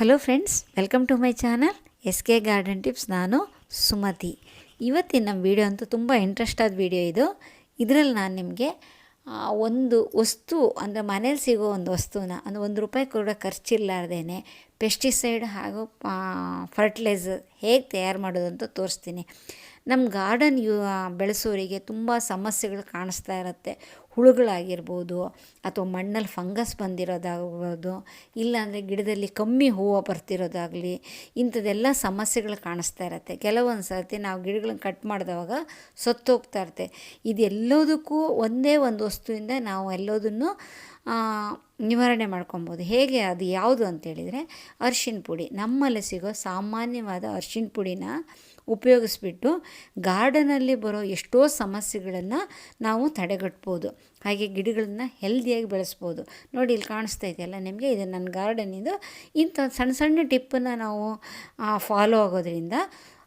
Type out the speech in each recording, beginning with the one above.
Hello friends welcome to my channel S K garden tips ನಾನು ಸುಮತಿ. ಇವತ್ತಿನ ನಮ್ಮ video ಅಂತೂ ತುಂಬ ಇಂಟ್ರೆಸ್ಟ್ ಆದ ವಿಡಿಯೋ ಇದು. ಇದರಲ್ಲಿ ನಾನು ನಿಮಗೆ ಒಂದು ವಸ್ತು, ಅಂದರೆ ಮನೇಲಿ ಸಿಗೋ ಒಂದು ವಸ್ತುನ, ಅಂದರೆ ಒಂದು ರೂಪಾಯಿ ಕೂಡ ಖರ್ಚಿಲ್ಲಾರ್ದೇ ಪೆಸ್ಟಿಸೈಡ್ ಹಾಗೂ ಫರ್ಟಿಲೈಸರ್ ಹೇಗೆ ತಯಾರು ಮಾಡೋದು ಅಂತ ತೋರಿಸ್ತೀನಿ. ನಮ್ಮ ಗಾರ್ಡನ್ ಯು ಬೆಳೆಸೋರಿಗೆ ತುಂಬ ಸಮಸ್ಯೆಗಳು ಕಾಣಿಸ್ತಾ ಇರುತ್ತೆ. ಹುಳುಗಳಾಗಿರ್ಬೋದು ಅಥವಾ ಮಣ್ಣಲ್ಲಿ ಫಂಗಸ್ ಬಂದಿರೋದಾಗ್ಬೋದು, ಇಲ್ಲಾಂದರೆ ಗಿಡದಲ್ಲಿ ಕಮ್ಮಿ ಹೂವು ಬರ್ತಿರೋದಾಗಲಿ, ಇಂಥದ್ದೆಲ್ಲ ಸಮಸ್ಯೆಗಳು ಕಾಣಿಸ್ತಾ ಇರತ್ತೆ. ಕೆಲವೊಂದು ಸರ್ತಿ ನಾವು ಗಿಡಗಳನ್ನ ಕಟ್ ಮಾಡಿದವಾಗ ಸತ್ತೋಗ್ತಾ ಇರುತ್ತೆ. ಇದೆಲ್ಲದಕ್ಕೂ ಒಂದೇ ಒಂದು ವಸ್ತುವಿಂದ ನಾವು ಎಲ್ಲದನ್ನು ನಿವಾರಣೆ ಮಾಡ್ಕೊಬೋದು. ಹೇಗೆ ಅದು ಯಾವುದು ಅಂತೇಳಿದರೆ ಅರ್ಶಿನ ಪುಡಿ. ನಮ್ಮಲ್ಲಿ ಸಿಗೋ ಸಾಮಾನ್ಯವಾದ ಅರ್ಶಿಣ ಪುಡಿನ ಉಪಯೋಗಿಸ್ಬಿಟ್ಟು ಗಾರ್ಡನಲ್ಲಿ ಬರೋ ಎಷ್ಟೋ ಸಮಸ್ಯೆಗಳನ್ನು ನಾವು ತಡೆಗಟ್ಬೋದು. ಹಾಗೆ ಗಿಡಗಳನ್ನು ಹೆಲ್ದಿಯಾಗಿ ಬೆಳೆಸ್ಬೋದು. ನೋಡಿ, ಇಲ್ಲಿ ಕಾಣಿಸ್ತಾ ಇದೆಯಲ್ಲ ನಿಮಗೆ? ಇದು ನನ್ನ ಗಾರ್ಡನಿಂದು ಇಂಥ ಸಣ್ಣ ಸಣ್ಣ ಟಿಪ್ಪನ್ನು ನಾವು ಫಾಲೋ ಆಗೋದ್ರಿಂದ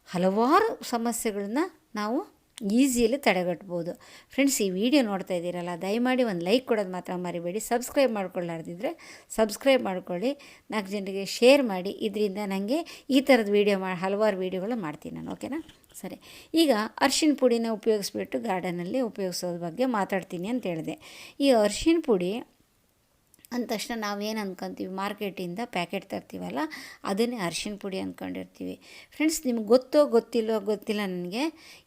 ಹಲವಾರು ಸಮಸ್ಯೆಗಳನ್ನ ನಾವು ಈಸಿಯಲ್ಲಿ ತಡೆಗಟ್ಬೋದು. ಫ್ರೆಂಡ್ಸ್ ಈ ವಿಡಿಯೋ ನೋಡ್ತಾ ಇದ್ದೀರಲ್ಲ, ದಯಮಾಡಿ ಒಂದು ಲೈಕ್ ಕೊಡೋದು ಮಾತ್ರ ಮರಿಬೇಡಿ. ಸಬ್ಸ್ಕ್ರೈಬ್ ಮಾಡ್ಕೊಳ್ಳಾರ್ದಿದ್ರೆ ಸಬ್ಸ್ಕ್ರೈಬ್ ಮಾಡ್ಕೊಳ್ಳಿ. ನಾಲ್ಕು ಜನರಿಗೆ ಶೇರ್ ಮಾಡಿ. ಇದರಿಂದ ನನಗೆ ಈ ಥರದ ವೀಡಿಯೋ ಮಾಡಿ ಹಲವಾರು ವೀಡಿಯೋಗಳು ಮಾಡ್ತೀನಿ ನಾನು ಓಕೆನಾ ಸರಿ. ಈಗ ಅರ್ಶಿನ ಪುಡಿನ ಉಪಯೋಗಿಸ್ಬಿಟ್ಟು ಗಾರ್ಡನಲ್ಲಿ ಉಪಯೋಗಿಸೋದ್ರ ಬಗ್ಗೆ ಮಾತಾಡ್ತೀನಿ ಅಂತ ಹೇಳಿದೆ. ಈ ಅರ್ಶಿನ ಪುಡಿ ಅಂದ ತಕ್ಷಣ ನಾವೇನು ಅಂದ್ಕೊತೀವಿ ಮಾರ್ಕೆಟಿಂದ ಪ್ಯಾಕೆಟ್ ತರ್ತೀವಲ್ಲ, ಅದನ್ನೇ ಅರಿಶಿಣ ಪುಡಿ ಅಂದ್ಕೊಂಡಿರ್ತೀವಿ ಫ್ರೆಂಡ್ಸ್ ನಿಮ್ಗೆ ಗೊತ್ತೋ ಗೊತ್ತಿಲ್ಲೋ ಗೊತ್ತಿಲ್ಲ ನನಗೆ,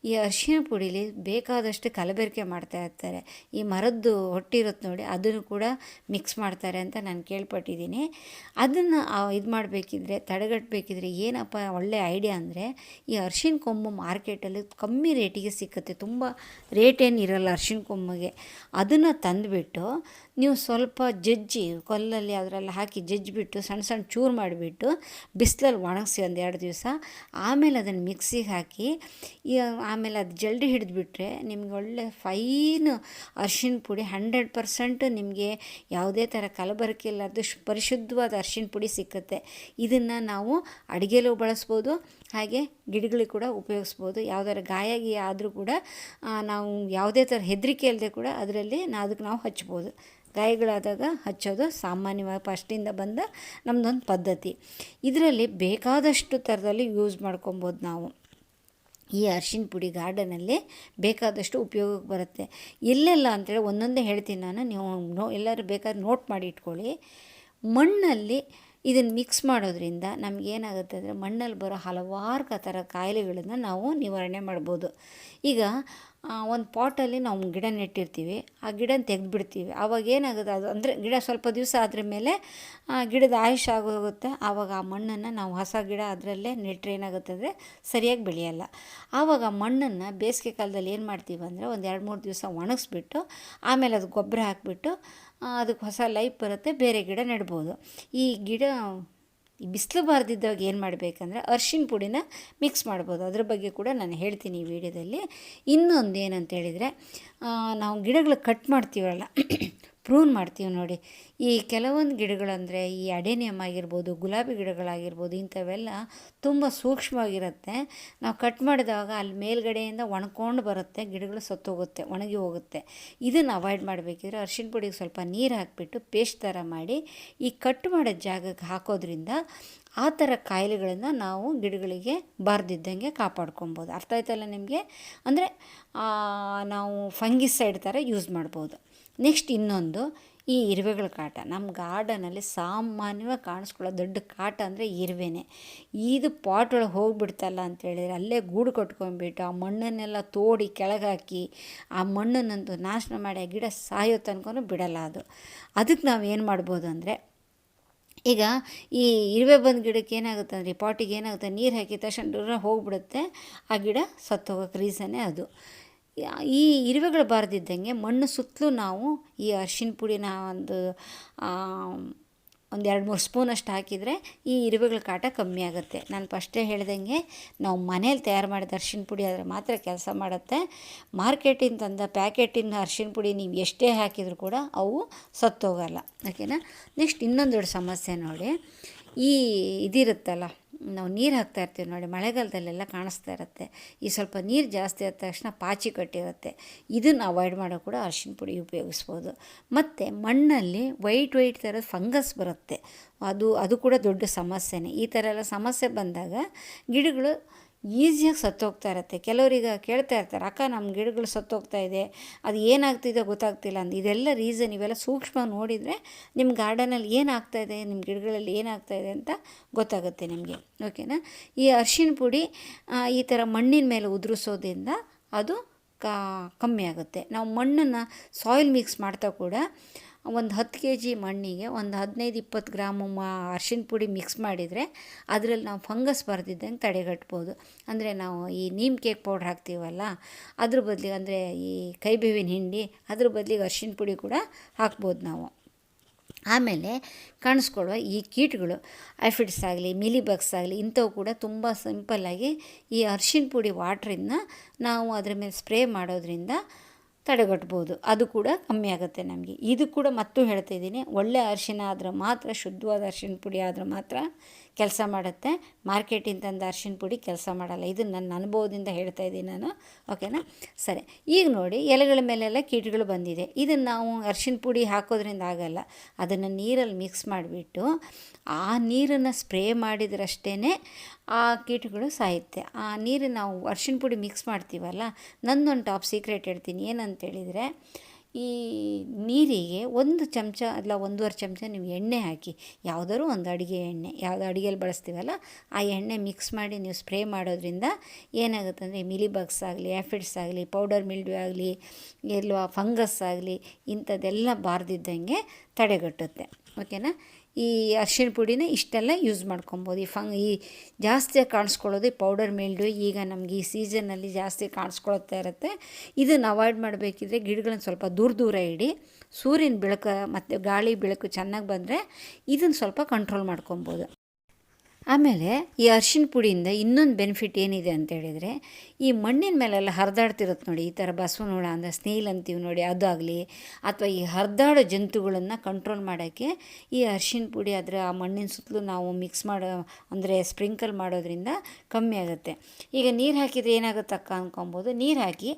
ಈ ಅರಿಶಿಣ ಪುಡೀಲಿ ಬೇಕಾದಷ್ಟು ಕಲಬೆರಕೆ ಮಾಡ್ತಾ ಇರ್ತಾರೆ. ಈ ಮರದ್ದು ಹೊಟ್ಟಿರುತ್ತೆ ನೋಡಿ, ಅದನ್ನು ಕೂಡ ಮಿಕ್ಸ್ ಮಾಡ್ತಾರೆ ಅಂತ ನಾನು ಕೇಳ್ಪಟ್ಟಿದ್ದೀನಿ. ಅದನ್ನು ಇದು ಮಾಡಬೇಕಿದ್ರೆ ತಡೆಗಟ್ಟಬೇಕಿದ್ರೆ ಏನಪ್ಪ ಒಳ್ಳೆ ಐಡಿಯಾ ಅಂದರೆ, ಈ ಅರ್ಶಿನ ಕೊಂಬು ಮಾರ್ಕೆಟಲ್ಲಿ ಕಮ್ಮಿ ರೇಟಿಗೆ ಸಿಕ್ಕುತ್ತೆ. ತುಂಬ ರೇಟ್ ಏನು ಇರೋಲ್ಲ ಅರಿಶಿಣ ಕೊಂಬಿಗೆ. ಅದನ್ನು ತಂದುಬಿಟ್ಟು ನೀವು ಸ್ವಲ್ಪ ಜಜ್ಜಿ, ಕೊಲ್ಲಲ್ಲಿ ಅದರಲ್ಲಿ ಹಾಕಿ ಜಜ್ಜಿಬಿಟ್ಟು ಸಣ್ಣ ಸಣ್ಣ ಚೂರು ಮಾಡಿಬಿಟ್ಟು ಬಿಸಿಲಲ್ಲಿ ಒಣಗಿಸಿ ಒಂದು ಎರಡು ದಿವಸ. ಆಮೇಲೆ ಅದನ್ನು ಮಿಕ್ಸಿಗೆ ಹಾಕಿ ಆಮೇಲೆ ಅದು ಜಲ್ಡಿ ಹಿಡಿದ್ಬಿಟ್ರೆ ನಿಮ್ಗೆ ಒಳ್ಳೆ ಫೈನ್ ಅರ್ಶಿನ ಪುಡಿ ಹಂಡ್ರೆಡ್ ಪರ್ಸೆಂಟ್ ನಿಮಗೆ ಯಾವುದೇ ಥರ ಕಲಬರಕೆ ಇಲ್ಲಾರ್ದು ಪರಿಶುದ್ಧವಾದ ಅರ್ಶಿನ ಪುಡಿ ಸಿಕ್ಕುತ್ತೆ. ಇದನ್ನು ನಾವು ಅಡುಗೆಲೂ ಬಳಸ್ಬೋದು ಹಾಗೆ ಗಿಡಗಳಿಗೆ ಕೂಡ ಉಪಯೋಗಿಸ್ಬೋದು. ಯಾವ್ದಾದ್ರು ಗಾಯ ಗೀಯ ಆದರೂ ಕೂಡ ನಾವು ಯಾವುದೇ ಥರ ಹೆದರಿಕೆ ಇಲ್ಲದೆ ಕೂಡ ಅದರಲ್ಲಿ ನಾ ಅದಕ್ಕೆ ನಾವು ಹಚ್ಬೋದು. ಗಾಯಗಳಾದಾಗ ಹಚ್ಚೋದು ಸಾಮಾನ್ಯವಾಗಿ ಫಸ್ಟಿಂದ ಬಂದ ನಮ್ಮದೊಂದು ಪದ್ಧತಿ. ಇದರಲ್ಲಿ ಬೇಕಾದಷ್ಟು ಥರದಲ್ಲಿ ಯೂಸ್ ಮಾಡ್ಕೊಬೋದು ನಾವು. ಈ ಅರ್ಶಿನ ಪುಡಿ ಗಾರ್ಡನಲ್ಲಿ ಬೇಕಾದಷ್ಟು ಉಪಯೋಗಕ್ಕೆ ಬರುತ್ತೆ. ಎಲ್ಲೆಲ್ಲ ಅಂತೇಳಿ ಒಂದೊಂದೇ ಹೇಳ್ತೀನಿ ನಾನು. ನೀವು ನೋ, ಎಲ್ಲರೂ ಬೇಕಾದ್ರೆ ನೋಟ್ ಮಾಡಿ ಇಟ್ಕೊಳ್ಳಿ. ಮಣ್ಣಲ್ಲಿ ಇದನ್ನು ಮಿಕ್ಸ್ ಮಾಡೋದ್ರಿಂದ ನಮಗೇನಾಗುತ್ತೆ ಅಂದರೆ ಮಣ್ಣಲ್ಲಿ ಬರೋ ಹಲವಾರು ಥರ ಕಾಯಿಲೆಗಳನ್ನು ನಾವು ನಿವಾರಣೆ ಮಾಡ್ಬೋದು. ಈಗ ಒಂದು ಪಾಟಲ್ಲಿ ನಾವು ಗಿಡ ನೆಟ್ಟಿರ್ತೀವಿ. ಆ ಗಿಡನ ತೆಗೆದುಬಿಡ್ತೀವಿ. ಆವಾಗ ಏನಾಗುತ್ತೆ ಅದು ಅಂದರೆ ಗಿಡ ಸ್ವಲ್ಪ ದಿವಸ ಆದ್ರ ಮೇಲೆ ಗಿಡದ ಆಯುಷ್ ಆಗೋಗುತ್ತೆ. ಆವಾಗ ಆ ಮಣ್ಣನ್ನು ನಾವು ಹೊಸ ಗಿಡ ಅದರಲ್ಲೇ ನೆಟ್ಟರೆ ಏನಾಗುತ್ತೆ ಅಂದರೆ ಸರಿಯಾಗಿ ಬೆಳೆಯಲ್ಲ. ಆವಾಗ ಮಣ್ಣನ್ನು ಬೇಸಿಗೆ ಕಾಲದಲ್ಲಿ ಏನು ಮಾಡ್ತೀವಿ ಅಂದರೆ ಒಂದು ಎರಡು ಮೂರು ದಿವಸ ಒಣಗಿಸ್ಬಿಟ್ಟು, ಆಮೇಲೆ ಅದು ಗೊಬ್ಬರ ಹಾಕಿಬಿಟ್ಟು ಅದಕ್ಕೆ ಹೊಸ ಲೈಫ್ ಬರುತ್ತೆ, ಬೇರೆ ಗಿಡ ನೆಡ್ಬೋದು. ಈ ಗಿಡ ಈ ಬಿಸಿಲು ಬಾರ್ದಿದ್ದಾಗ ಏನು ಮಾಡಬೇಕಂದ್ರೆ ಅರ್ಶಿನ ಪುಡಿನ ಮಿಕ್ಸ್ ಮಾಡ್ಬೋದು. ಅದ್ರ ಬಗ್ಗೆ ಕೂಡ ನಾನು ಹೇಳ್ತೀನಿ ಈ ವಿಡಿಯೋದಲ್ಲಿ. ಇನ್ನೊಂದು ಏನಂತ ಹೇಳಿದರೆ ನಾವು ಗಿಡಗಳು ಕಟ್ ಮಾಡ್ತೀವಲ್ಲ ಪ್ರೂನ್ ಮಾಡ್ತೀವಿ ನೋಡಿ. ಈ ಕೆಲವೊಂದು ಗಿಡಗಳಂದರೆ ಈ ಅಡೇನಿಯಮ್ ಆಗಿರ್ಬೋದು, ಗುಲಾಬಿ ಗಿಡಗಳಾಗಿರ್ಬೋದು, ಇಂಥವೆಲ್ಲ ತುಂಬ ಸೂಕ್ಷ್ಮವಾಗಿರುತ್ತೆ. ನಾವು ಕಟ್ ಮಾಡಿದಾಗ ಅಲ್ಲಿ ಮೇಲ್ಗಡೆಯಿಂದ ಒಣ್ಕೊಂಡು ಬರುತ್ತೆ, ಗಿಡಗಳು ಸತ್ತೋಗುತ್ತೆ, ಒಣಗಿ ಹೋಗುತ್ತೆ. ಇದನ್ನು ಅವಾಯ್ಡ್ ಮಾಡಬೇಕಿದ್ರೆ ಅರ್ಶಿಣ ಪುಡಿಗೆ ಸ್ವಲ್ಪ ನೀರು ಹಾಕಿಬಿಟ್ಟು ಪೇಸ್ಟ್ ಥರ ಮಾಡಿ ಈ ಕಟ್ ಮಾಡೋ ಜಾಗಕ್ಕೆ ಹಾಕೋದ್ರಿಂದ ಆ ಥರ ಕಾಯಿಲೆಗಳನ್ನು ನಾವು ಗಿಡಗಳಿಗೆ ಬಾರ್ದಿದ್ದಂಗೆ ಕಾಪಾಡ್ಕೊಬೋದು. ಅರ್ಥ ಆಯ್ತಲ್ಲ ನಿಮಗೆ? ಅಂದರೆ ನಾವು ಫಂಗಿಸೈಡ್ ಥರ ಯೂಸ್ ಮಾಡ್ಬೋದು. ನೆಕ್ಸ್ಟ್ ಇನ್ನೊಂದು, ಈ ಇರುವೆಗಳ ಕಾಟ. ನಮ್ಮ ಗಾರ್ಡನಲ್ಲಿ ಸಾಮಾನ್ಯವಾಗಿ ಕಾಣಿಸ್ಕೊಳ್ಳೋ ದೊಡ್ಡ ಕಾಟ ಅಂದರೆ ಇರುವೆನೇ. ಇದು ಪಾಟ್ ಒಳಗೆ ಹೋಗ್ಬಿಡ್ತಲ್ಲ ಅಂತೇಳಿದ್ರೆ ಅಲ್ಲೇ ಗೂಡು ಕಟ್ಕೊಂಡ್ಬಿಟ್ಟು ಆ ಮಣ್ಣನ್ನೆಲ್ಲ ತೋಡಿ ಕೆಳಗೆ ಹಾಕಿ ಆ ಮಣ್ಣನ್ನಂತೂ ನಾಶನ ಮಾಡಿ ಆ ಗಿಡ ಸಾಯೋ ತನಕ ಬಿಡಲ್ಲ ಅದು. ಅದಕ್ಕೆ ನಾವು ಏನು ಮಾಡ್ಬೋದು ಅಂದರೆ, ಈಗ ಈ ಇರುವೆ ಬಂದ ಗಿಡಕ್ಕೆ ಏನಾಗುತ್ತೆ ಅಂದರೆ ಪಾಟಿಗೆ ಏನಾಗುತ್ತೆ, ನೀರು ಹಾಕಿದ ತಕ್ಷಣ ಹೋಗ್ಬಿಡುತ್ತೆ, ಆ ಗಿಡ ಸತ್ತೋಗೋಕೆ ರೀಸನ್ನೇ ಅದು. ಈ ಇರುವೆಗಳು ಬಾರದಿದ್ದಂಗೆ ಮಣ್ಣು ಸುತ್ತಲೂ ನಾವು ಈ ಅರ್ಶಿಣ ಪುಡಿನ ಒಂದು ಒಂದು ಎರಡು ಮೂರು ಸ್ಪೂನಷ್ಟು ಹಾಕಿದರೆ ಈ ಇರುವೆಗಳ ಕಾಟ ಕಮ್ಮಿ ಆಗುತ್ತೆ. ನಾನು ಫಸ್ಟೇ ಹೇಳ್ದಂಗೆ ನಾವು ಮನೇಲಿ ತಯಾರು ಮಾಡಿದ ಅರ್ಶಿನ ಪುಡಿ ಆದರೆ ಮಾತ್ರ ಕೆಲಸ ಮಾಡುತ್ತೆ. ಮಾರ್ಕೆಟಿಂದ ತಂದ ಪ್ಯಾಕೆಟಿನ ಅರ್ಶಿನ ಪುಡಿ ನೀವು ಎಷ್ಟೇ ಹಾಕಿದರೂ ಕೂಡ ಅವು ಸತ್ತೋಗಲ್ಲ. ಓಕೆನಾ? ನೆಕ್ಸ್ಟ್ ಇನ್ನೊಂದು ಸಮಸ್ಯೆ ನೋಡಿ. ಈ ಇದಿರುತ್ತಲ್ಲ ನಾವು ನೀರು ಹಾಕ್ತಾ ಇರ್ತೀವಿ ನೋಡಿ, ಮಳೆಗಾಲದಲ್ಲೆಲ್ಲ ಕಾಣಿಸ್ತಾ ಇರುತ್ತೆ. ಈ ಸ್ವಲ್ಪ ನೀರು ಜಾಸ್ತಿ ಆದ ತಕ್ಷಣ ಪಾಚಿ ಕಟ್ಟಿರುತ್ತೆ. ಇದನ್ನು ಅವಾಯ್ಡ್ ಮಾಡೋ ಕೂಡ ಅರಿಶಿನ ಪುಡಿ ಉಪಯೋಗಿಸ್ಬೋದು. ಮತ್ತು ಮಣ್ಣಲ್ಲಿ ವೈಟ್ ವೈಟ್ ಥರದ ಫಂಗಸ್ ಬರುತ್ತೆ. ಅದು ಅದು ಕೂಡ ದೊಡ್ಡ ಸಮಸ್ಯೆನೇ. ಈ ಥರ ಎಲ್ಲ ಸಮಸ್ಯೆ ಬಂದಾಗ ಗಿಡಗಳು ಈಸಿಯಾಗಿ ಸತ್ತೋಗ್ತಾ ಇರುತ್ತೆ. ಕೆಲವರಿಗೆ ಕೇಳ್ತಾ ಇರ್ತಾರೆ, ಅಕ್ಕ ನಮ್ಮ ಗಿಡಗಳು ಸತ್ತೋಗ್ತಾ ಇದೆ, ಅದು ಏನಾಗ್ತಿದೆ ಗೊತ್ತಾಗ್ತಿಲ್ಲ ಅಂತ ಇದೆಲ್ಲ ರೀಸನ್ ಇವೆಲ್ಲ ಸೂಕ್ಷ್ಮ ನೋಡಿದರೆ ನಿಮ್ಮ ಗಾರ್ಡನಲ್ಲಿ ಏನಾಗ್ತಾ ಇದೆ ನಿಮ್ಮ ಗಿಡಗಳಲ್ಲಿ ಏನಾಗ್ತಾ ಇದೆ ಅಂತ ಗೊತ್ತಾಗುತ್ತೆ ನಿಮಗೆ. ಓಕೆನಾ ಈ ಅರಿಶಿನ ಪುಡಿ ಈ ಥರ ಮಣ್ಣಿನ ಮೇಲೆ ಉದುರಿಸೋದ್ರಿಂದ ಅದು ಕಾ ಕಮ್ಮಿ ಆಗುತ್ತೆ. ನಾವು ಮಣ್ಣನ್ನು ಸಾಯಿಲ್ ಮಿಕ್ಸ್ ಮಾಡ್ತಾ ಕೂಡ ಒಂದು ಹತ್ತು ಕೆ ಜಿ ಮಣ್ಣಿಗೆ ಒಂದು ಹದಿನೈದು ಇಪ್ಪತ್ತು ಗ್ರಾಮು ಮಾ ಅರ್ಶಿನ ಪುಡಿ ಮಿಕ್ಸ್ ಮಾಡಿದರೆ ಅದರಲ್ಲಿ ನಾವು ಫಂಗಸ್ ಬರ್ದಿದ್ದಂಗೆ ತಡೆಗಟ್ಬೋದು. ಅಂದರೆ ನಾವು ಈ ನೀಮ್ ಕೇಕ್ ಪೌಡ್ರ್ ಹಾಕ್ತೀವಲ್ಲ, ಅದ್ರ ಬದಲಿಗೆ ಅಂದರೆ ಈ ಕೈಬೇವಿನ ಹಿಂಡಿ, ಅದ್ರ ಬದಲಿಗೆ ಅರ್ಶಿನ ಪುಡಿ ಕೂಡ ಹಾಕ್ಬೋದು ನಾವು. ಆಮೇಲೆ ಕಾಣಿಸ್ಕೊಳ್ಳುವ ಈ ಕೀಟಗಳು ಐಫಿಡ್ಸ್ ಆಗಲಿ ಮಿಲಿಬಗ್ಸ್ ಆಗಲಿ, ಇಂಥವು ಕೂಡ ತುಂಬ ಸಿಂಪಲ್ಲಾಗಿ ಈ ಅರ್ಶಿನ ಪುಡಿ ವಾಟ್ರಿಂದ ನಾವು ಅದರ ಮೇಲೆ ಸ್ಪ್ರೇ ಮಾಡೋದ್ರಿಂದ ತಡೆಗಟ್ಬೋದು. ಅದು ಕೂಡ ಕಮ್ಮಿ ಆಗುತ್ತೆ ನಮಗೆ. ಇದು ಕೂಡ ಮತ್ತೂ ಹೇಳ್ತಾ ಇದ್ದೀನಿ. ಒಳ್ಳೆ ಅರಿಶಿನ ಆದರೆ ಮಾತ್ರ, ಶುದ್ಧವಾದ ಅರಿಶಿನ ಪುಡಿ ಆದರೆ ಮಾತ್ರ ಕೆಲಸ ಮಾಡುತ್ತೆ. ಮಾರ್ಕೆಟಿಂದ ತಂದ ಅರಿಶಿನ ಪುಡಿ ಕೆಲಸ ಮಾಡಲ್ಲ. ಇದು ನನ್ನ ಅನುಭವದಿಂದ ಹೇಳ್ತಾ ಇದ್ದೀನಿ ನಾನು. ಓಕೆನಾ ಸರಿ. ಈಗ ನೋಡಿ, ಎಲೆಗಳ ಮೇಲೆಲ್ಲ ಕೀಟಗಳು ಬಂದಿದೆ. ಇದನ್ನು ನಾವು ಅರಿಶಿನ ಪುಡಿ ಹಾಕೋದ್ರಿಂದ ಆಗಲ್ಲ. ಅದನ್ನು ನೀರಲ್ಲಿ ಮಿಕ್ಸ್ ಮಾಡಿಬಿಟ್ಟು ಆ ನೀರನ್ನು ಸ್ಪ್ರೇ ಮಾಡಿದ್ರಷ್ಟೇ ಆ ಕೀಟಗಳು ಸಾಯುತ್ತೆ. ಆ ನೀರು ನಾವು ಅರ್ಶಿನ ಪುಡಿ ಮಿಕ್ಸ್ ಮಾಡ್ತೀವಲ್ಲ, ನಂದೊಂದು ಟಾಪ್ ಸೀಕ್ರೆಟ್ ಹೇಳ್ತೀನಿ. ಏನಂತ ಹೇಳಿದರೆ, ಈ ನೀರಿಗೆ ಒಂದು ಚಮಚ ಅಲ್ಲ, ಒಂದೂವರೆ ಚಮಚ ನೀವು ಎಣ್ಣೆ ಹಾಕಿ, ಯಾವುದಾದ್ರು ಒಂದು ಅಡುಗೆ ಎಣ್ಣೆ, ಯಾವುದು ಅಡುಗೆಯಲ್ಲಿ ಬಳಸ್ತೀವಲ್ಲ, ಆ ಎಣ್ಣೆ ಮಿಕ್ಸ್ ಮಾಡಿ ನೀವು ಸ್ಪ್ರೇ ಮಾಡೋದ್ರಿಂದ ಏನಾಗುತ್ತೆ ಅಂದರೆ ಮಿಲಿಬಗ್ಸ್ ಆಗಲಿ ಆ್ಯಫಿಡ್ಸ್ ಆಗಲಿ ಪೌಡರ್ ಮಿಲ್ಡ್ಯೂ ಆಗಲಿ ಎಲ್ಲೋ ಫಂಗಸ್ ಆಗಲಿ, ಇಂಥದ್ದೆಲ್ಲ ಬಾರ್ದಿದ್ದಂಗೆ ತಡೆಗಟ್ಟುತ್ತೆ. ಓಕೆನಾ ಈ ಅರ್ಶಿನ ಪುಡಿನ ಇಷ್ಟೆಲ್ಲ ಯೂಸ್ ಮಾಡ್ಕೊಬೋದು. ಈ ಫಂಗ್, ಈ ಜಾಸ್ತಿ ಕಾಣಿಸ್ಕೊಳ್ಳೋದು ಈ ಪೌಡರ್ ಮೇಲ್ಡು ಈಗ ನಮಗೆ ಈ ಸೀಸನ್ನಲ್ಲಿ ಜಾಸ್ತಿ ಕಾಣಿಸ್ಕೊಳ್ತಾ ಇರುತ್ತೆ. ಇದನ್ನು ಅವಾಯ್ಡ್ ಮಾಡಬೇಕಿದ್ರೆ ಗಿಡಗಳನ್ನ ಸ್ವಲ್ಪ ದೂರ ದೂರ ಇಡಿ. ಸೂರ್ಯನ ಬೆಳಕು ಮತ್ತು ಗಾಳಿ ಬೆಳಕು ಚೆನ್ನಾಗಿ ಬಂದರೆ ಇದನ್ನು ಸ್ವಲ್ಪ ಕಂಟ್ರೋಲ್ ಮಾಡ್ಕೊಬೋದು. ಆಮೇಲೆ ಈ ಅರ್ಶಿನ ಪುಡಿಯಿಂದ ಇನ್ನೊಂದು ಬೆನಿಫಿಟ್ ಏನಿದೆ ಅಂತ ಹೇಳಿದರೆ, ಈ ಮಣ್ಣಿನ ಮೇಲೆಲ್ಲ ಹರಿದಾಡ್ತಿರುತ್ತೆ ನೋಡಿ, ಈ ಥರ ಬಸವನ ಹುಳ ಅಂದರೆ ಸ್ನೇಲ್ ಅಂತೀವಿ ನೋಡಿ, ಅದು ಆಗಲಿ, ಅಥವಾ ಈ ಹರಿದಾಡೋ ಜಂತುಗಳನ್ನು ಕಂಟ್ರೋಲ್ ಮಾಡೋಕ್ಕೆ ಈ ಅರ್ಶಿನ ಪುಡಿ ಅದರ ಆ ಮಣ್ಣಿನ ಸುತ್ತಲೂ ನಾವು ಮಿಕ್ಸ್ ಮಾಡೋ, ಅಂದರೆ ಸ್ಪ್ರಿಂಕಲ್ ಮಾಡೋದ್ರಿಂದ ಕಮ್ಮಿ ಆಗುತ್ತೆ. ಈಗ ನೀರು ಹಾಕಿದರೆ ಏನಾಗುತ್ತಕ್ಕ ಅನ್ಕೊಬೋದು, ನೀರು ಹಾಕಿ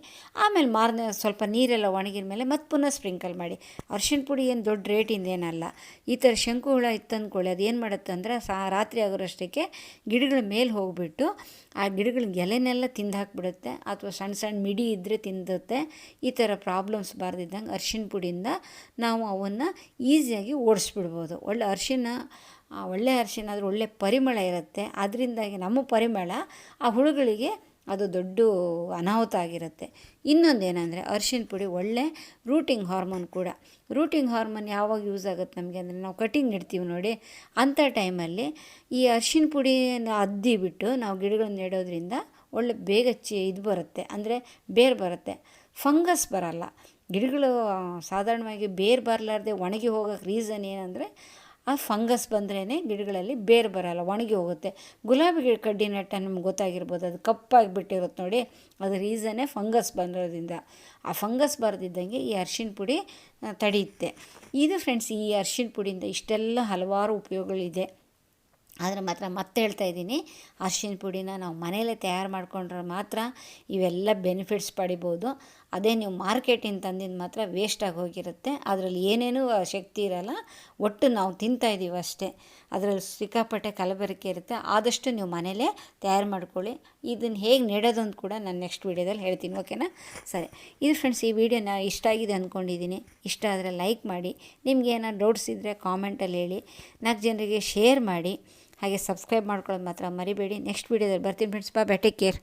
ಆಮೇಲೆ ಮಾರನೇ ಸ್ವಲ್ಪ ನೀರೆಲ್ಲ ಒಣಗಿದ ಮೇಲೆ ಮತ್ತೆ ಪುನಃ ಸ್ಪ್ರಿಂಕಲ್ ಮಾಡಿ. ಅರ್ಶಿನ ಪುಡಿ ಏನು ದೊಡ್ಡ ರೇಟಿಂದ ಏನಲ್ಲ, ಈ ಥರ ಶಂಕು ಹುಳ ಇತ್ತು ಅಂದ್ಕೊಳ್ಳಿ ಅದು ಏನು ಮಾಡುತ್ತೆ ಅಂದರೆ ಸಾ ರಾತ್ರಿ ಆಗೋರಷ್ಟಕ್ಕೆ ಗಿಡಗಳ ಮೇಲೆ ಹೋಗಿಬಿಟ್ಟು ಆ ಗಿಡಗಳ ಎಲೆನೆಲ್ಲ ತಿಂದು ಹಾಕ್ಬಿಡುತ್ತೆ ಅಥವಾ ಸಣ್ಣ ಸಣ್ಣ ಮಿಡಿ ಇದ್ದರೆ ತಿಂದುತ್ತೆ, ಈ ಥರ ಪ್ರಾಬ್ಲಮ್ಸ್ ಬಾರ್ದಿದ್ದಂಗೆ ಅರ್ಶಿನ ಪುಡಿಯಿಂದ ನಾವು ಅವನ್ನು ಈಸಿಯಾಗಿ ಓಡಿಸ್ಬಿಡ್ಬೋದು. ಒಳ್ಳೆ ಅರ್ಶಿನ ಒಳ್ಳೆ ಅರಿಶಿನ ಆದರೆ ಒಳ್ಳೆ ಪರಿಮಳ ಇರುತ್ತೆ. ಅದರಿಂದಾಗಿ ನಮ್ಮ ಪರಿಮಳ ಆ ಹುಳುಗಳಿಗೆ ಅದು ದೊಡ್ಡ ಅನಾಹುತ ಆಗಿರುತ್ತೆ. ಇನ್ನೊಂದು ಏನಂದರೆ ಅರಿಶಿನ ಪುಡಿ ಒಳ್ಳೆ ರೂಟಿಂಗ್ ಹಾರ್ಮೋನ್ ಕೂಡ. ರೂಟಿಂಗ್ ಹಾರ್ಮೋನ್ ಯಾವಾಗ ಯೂಸ್ ಆಗುತ್ತೆ ನಮಗೆ ಅಂದರೆ ನಾವು ಕಟಿಂಗ್ ನೆಡ್ತೀವಿ ನೋಡಿ, ಅಂಥ ಟೈಮಲ್ಲಿ ಈ ಅರ್ಶಿನ ಪುಡಿನ ಅದ್ದಿ ಬಿಟ್ಟು ನಾವು ಗಿಡಗಳನ್ನ ನೆಡೋದ್ರಿಂದ ಒಳ್ಳೆ ಬೇಗ ಚಿ ಇದು ಬರುತ್ತೆ, ಅಂದರೆ ಬೇರು ಬರುತ್ತೆ. ಫಂಗಸ್ ಬರಲ್ಲ. ಗಿಡಗಳು ಸಾಧಾರಣವಾಗಿ ಬೇರು ಬರಲಾರ್ದೆ ಒಣಗಿ ಹೋಗೋಕ್ಕೆ ರೀಸನ್ ಏನಂದರೆ ಆ ಫಂಗಸ್ ಬಂದ್ರೇ ಗಿಡಗಳಲ್ಲಿ ಬೇರು ಬರಲ್ಲ, ಒಣಗಿ ಹೋಗುತ್ತೆ. ಗುಲಾಬಿ ಗಿಡ ಕಡ್ಡಿ ನೆಟ್ಟ ನಿಮ್ಗೆ ಗೊತ್ತಾಗಿರ್ಬೋದು, ಅದು ಕಪ್ಪಾಗಿ ಬಿಟ್ಟಿರುತ್ತೆ ನೋಡಿ. ಅದು ರೀಸನ್ನೇ ಫಂಗಸ್ ಬಂದಿರೋದ್ರಿಂದ. ಆ ಫಂಗಸ್ ಬರದಿದ್ದಂಗೆ ಈ ಅರ್ಶಿನ ಪುಡಿ ತಡೆಯುತ್ತೆ. ಇದು ಫ್ರೆಂಡ್ಸ್, ಈ ಅರ್ಶಿನ ಪುಡಿಯಿಂದ ಇಷ್ಟೆಲ್ಲ ಹಲವಾರು ಉಪಯೋಗಗಳಿದೆ. ಆದರೆ ಮಾತ್ರ ಮತ್ತೆ ಹೇಳ್ತಾ ಇದ್ದೀನಿ, ಅರ್ಶಿನ ಪುಡಿನ ನಾವು ಮನೆಯಲ್ಲೇ ತಯಾರು ಮಾಡ್ಕೊಂಡ್ರೆ ಮಾತ್ರ ಇವೆಲ್ಲ ಬೆನಿಫಿಟ್ಸ್ ಪಡಿಬೋದು. ಅದೇ ನೀವು ಮಾರ್ಕೆಟಿಂದ ತಂದಿದ್ದು ಮಾತ್ರ ವೇಸ್ಟಾಗಿ ಹೋಗಿರುತ್ತೆ. ಅದರಲ್ಲಿ ಏನೇನೂ ಶಕ್ತಿ ಇರಲ್ಲ. ಒಟ್ಟು ನಾವು ತಿಂತಾ ಇದ್ದೀವಿ ಅಷ್ಟೇ. ಅದರಲ್ಲಿ ಸಿಕ್ಕಾಪಟ್ಟೆ ಕಲಬೆರಕೆ ಇರುತ್ತೆ. ಆದಷ್ಟು ನೀವು ಮನೇಲೇ ತಯಾರು ಮಾಡ್ಕೊಳ್ಳಿ. ಇದನ್ನು ಹೇಗೆ ನೆಡೋದು ಅಂತ ಕೂಡ ನಾನು ನೆಕ್ಸ್ಟ್ ವೀಡಿಯೋದಲ್ಲಿ ಹೇಳ್ತೀನಿ. ಓಕೆನಾ ಸರಿ. ಇದು ಫ್ರೆಂಡ್ಸ್ ಈ ವಿಡಿಯೋನ ಇಷ್ಟ ಆಗಿದೆ ಅಂದ್ಕೊಂಡಿದ್ದೀನಿ ಇಷ್ಟ ಆದರೆ ಲೈಕ್ ಮಾಡಿ. ನಿಮ್ಗೆ ಏನಾದ್ರು ಡೌಟ್ಸ್ ಇದ್ದರೆ ಕಾಮೆಂಟಲ್ಲಿ ಹೇಳಿ. ನಾಲ್ಕು ಜನರಿಗೆ ಶೇರ್ ಮಾಡಿ. ಹಾಗೆ ಸಬ್ಸ್ಕ್ರೈಬ್ ಮಾಡ್ಕೊಳ್ಳೋದು ಮಾತ್ರ ಮರಿಬೇಡಿ. ನೆಕ್ಸ್ಟ್ ವೀಡಿಯೋದಲ್ಲಿ ಬರ್ತೀನಿ ಫ್ರೆಂಡ್ಸ್ ಬಾ ಟೇಕ್ ಕೇರ್